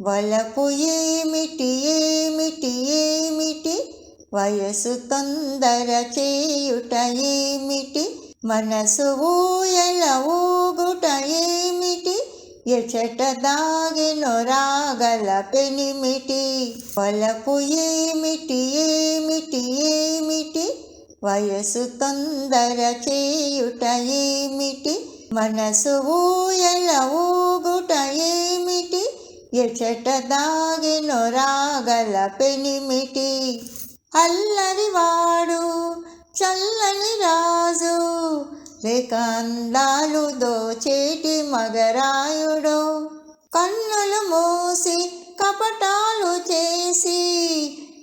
వలపు ఏమిటి ఏమిటి ఏమిటి? వయసు తొందర చేయుట ఏమిటి? మనసు ఊయల ఊగుట ఏమిటి? ఎచట దాగిన రాగల పెనిమిటి. వలపు ఏమిటి ఏమిటి ఏమిటి? వయసు తొందర చేయుట ఏమిటి? మనసు ఊయల ఊగుట ఏమిటి? ఎచట దాగిన రాగల పెనిమిటి. అల్లరివాడు చల్లని రాజు లేక అందాలు దోచేటి మగరాయుడు. కన్నులు మూసి కపటాలు చేసి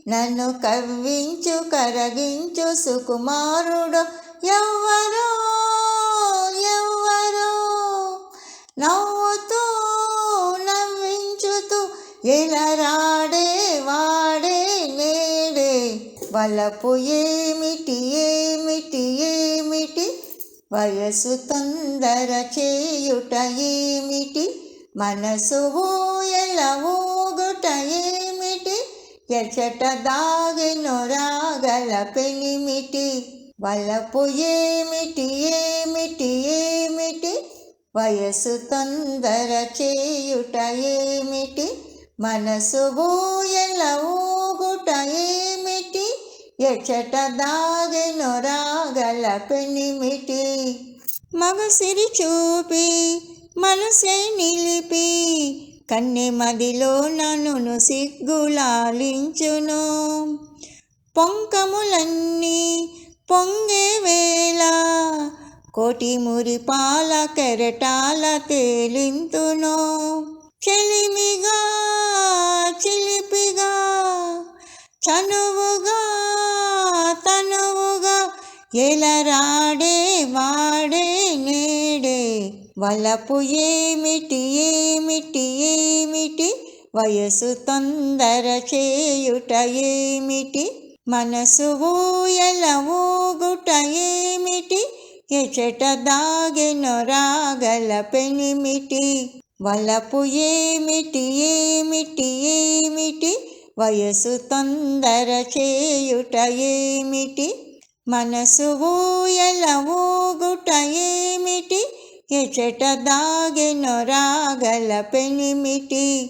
నన్ను కవ్వించు కరగించు సుకుమారుడు ఎవ్వరో ఎవ్వరో. నవ్వు ఎలరాడే వాడే నేడే. వలపు ఏమిటి ఏమిటి ఏమిటి? వయసు తొందర చేయుట ఏమిటి? మనసు ఊయల ఊగుట ఏమిటి? ఎచట దాగెను రాగల పెనిమిటి? వలపు ఏమిటి ఏమిటి ఏమిటి? వయసు తొందర చేయుట ఏమిటి? మనసు బూయల ఊగుట ఏమిటి? ఎచట దాగిన రాగల పెనిమిటి. మగసిరి చూపి మనసే నిలిపి కన్నె మదిలో నన్ను సిగ్గులాలించును. పొంకములన్నీ పొంగే వేళ కోటి మురి పాల కెరటాల తేలింతును. చెలిమిగా తనువుగా తనువుగా ఎలరాడే వాడే నేడే. వలపు ఏమిటి ఏమిటి ఏమిటి? వయసు తొందర చేయుట ఏమిటి? మనసు ఊయల ఊగుట ఏమిటి? ఎచట దాగిన రాగల పెనిమిటి? వలపు ఏమిటి ఏమిటి? వయసు తొందర చేయుట ఏమిటి? మనసు ఊయల ఊగుట ఏమిటి? ఎచట దాగిన రాగల పెనిమిటి?